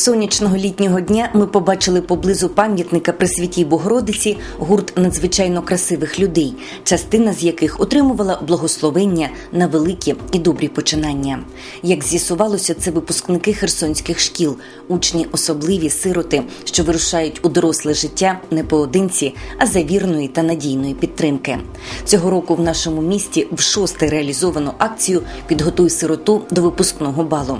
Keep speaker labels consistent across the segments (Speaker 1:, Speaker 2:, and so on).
Speaker 1: Сонячного літнього дня ми побачили поблизу пам'ятника Пресвятій Богородиці гурт надзвичайно красивих людей, частина з яких отримувала благословення на великі і добрі починання. Як з'ясувалося, це випускники херсонських шкіл, учні особливі сироти, що вирушають у доросле життя не поодинці, а за вірної та надійної підтримки. Цього року в нашому місті в шосте реалізовано акцію Підготуй сироту до випускного балу.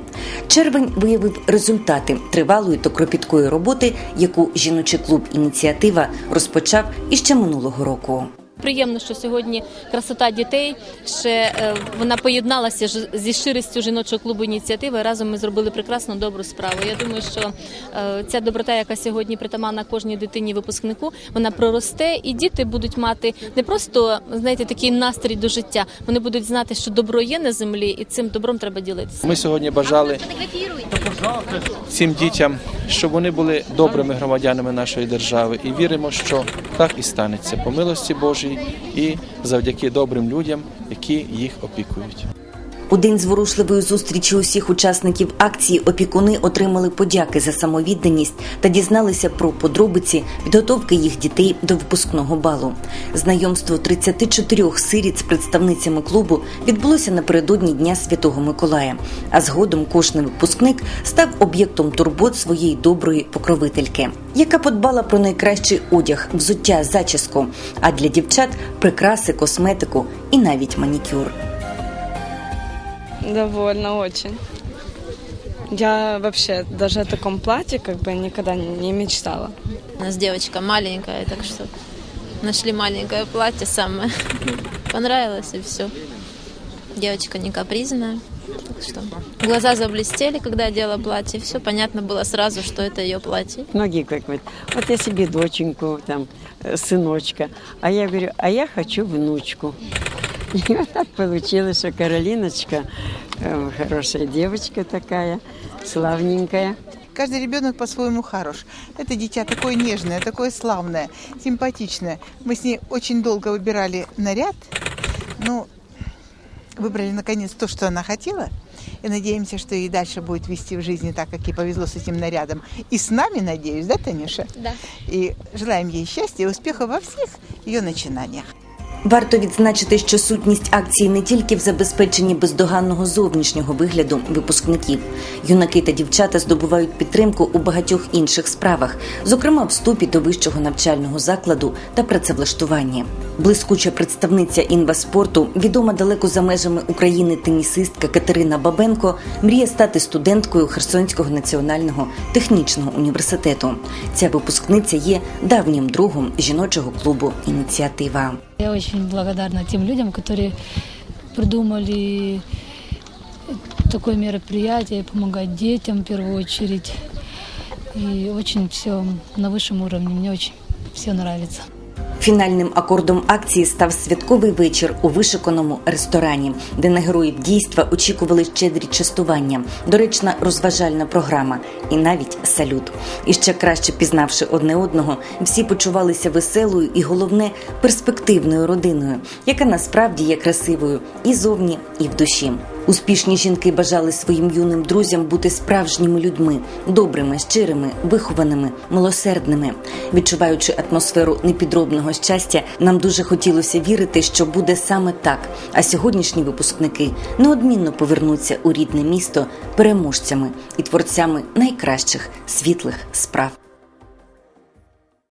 Speaker 1: Червень виявив результати тривалої та кропіткої роботи, яку жіночий клуб ініціатива розпочав іще минулого року.
Speaker 2: Приємно, що сьогодні красота дітей ще е, вона поєдналася зі щирістю жіночого клубу ініціативи. Разом ми зробили прекрасну добру справу. Я думаю, що е, ця доброта, яка сьогодні притаманна кожній дитині випускнику, вона проросте, і діти будуть мати не просто знаєте такий настрій до життя. Вони будуть знати, що добро є на землі, і цим добром треба ділитися.
Speaker 3: Ми сьогодні бажали цим дітям, щоб вони були добрими громадянами нашої держави, і віримо, що так і станеться по милості Божій і завдяки добрим людям, які їх опікують.
Speaker 1: У день зворушливої зустрічі усіх учасників акції опікуни отримали подяки за самовідданість та дізналися про подробиці підготовки їх дітей до випускного балу. Знайомство 34 сиріт з представницями клубу відбулося напередодні Дня Святого Миколая. А згодом кожний випускник став об'єктом турбот своєї доброї покровительки, яка подбала про найкращий одяг, взуття, зачіску, а для дівчат прикраси, косметику і навіть манікюр.
Speaker 4: Довольно очень. Я вообще даже о таком платье как бы никогда не мечтала.
Speaker 5: У нас девочка маленькая, так что нашли маленькое платье самое. Понравилось и все. Девочка не капризная. Так что глаза заблестели, когда одела платье. Все понятно было сразу, что это ее платье.
Speaker 6: Многие как вот, вот я себе доченьку, там, э, сыночка, а я говорю, а я хочу внучку. И вот так получилось, что Каролиночка, э, хорошая девочка такая, славненькая.
Speaker 7: Каждый ребенок по-своему хорош. Это дитя такое нежное, такое славное, симпатичное. Мы с ней очень долго выбирали наряд. Ну, выбрали наконец то, что она хотела. И надеемся, что и дальше будет вести в жизни так, как ей повезло с этим нарядом. И с нами, надеюсь, да, Танюша?
Speaker 5: Да.
Speaker 7: И желаем ей счастья и успеха во всех ее начинаниях.
Speaker 1: Варто відзначити, що сутність акції не тільки в забезпеченні бездоганного зовнішнього вигляду випускників. Юнаки та дівчата здобувають підтримку у багатьох інших справах, зокрема вступі до вищого навчального закладу та працевлаштуванні. Блискуча представниця інваспорту, відома далеко за межами України тенісистка Катерина Бабенко, мріє стати студенткою Херсонського національного технічного університету. Ця випускниця є давнім другом жіночого клубу Ініціатива.
Speaker 8: Я очень благодарна тем людям, которые придумали такое мероприятие, помогать детям в первую очередь. И очень все на высшем уровне. Мне очень все нравится.
Speaker 1: Фінальним акордом акції став святковий вечір у вишиканому ресторані, де на героїв дійства очікували щедрі частування, доречна розважальна програма і навіть салют. І ще краще пізнавши одне одного, всі почувалися веселою і головне перспективною родиною, яка насправді є красивою і зовні, і в душі. Успішні жінки бажали своїм юним друзям бути справжніми людьми, добрими, щирими, вихованими, милосердними. Відчуваючи атмосферу непідробного щастя, нам дуже хотілося вірити, що буде саме так. А сьогоднішні випускники неодмінно повернуться у рідне місто переможцями і творцями найкращих світлих справ.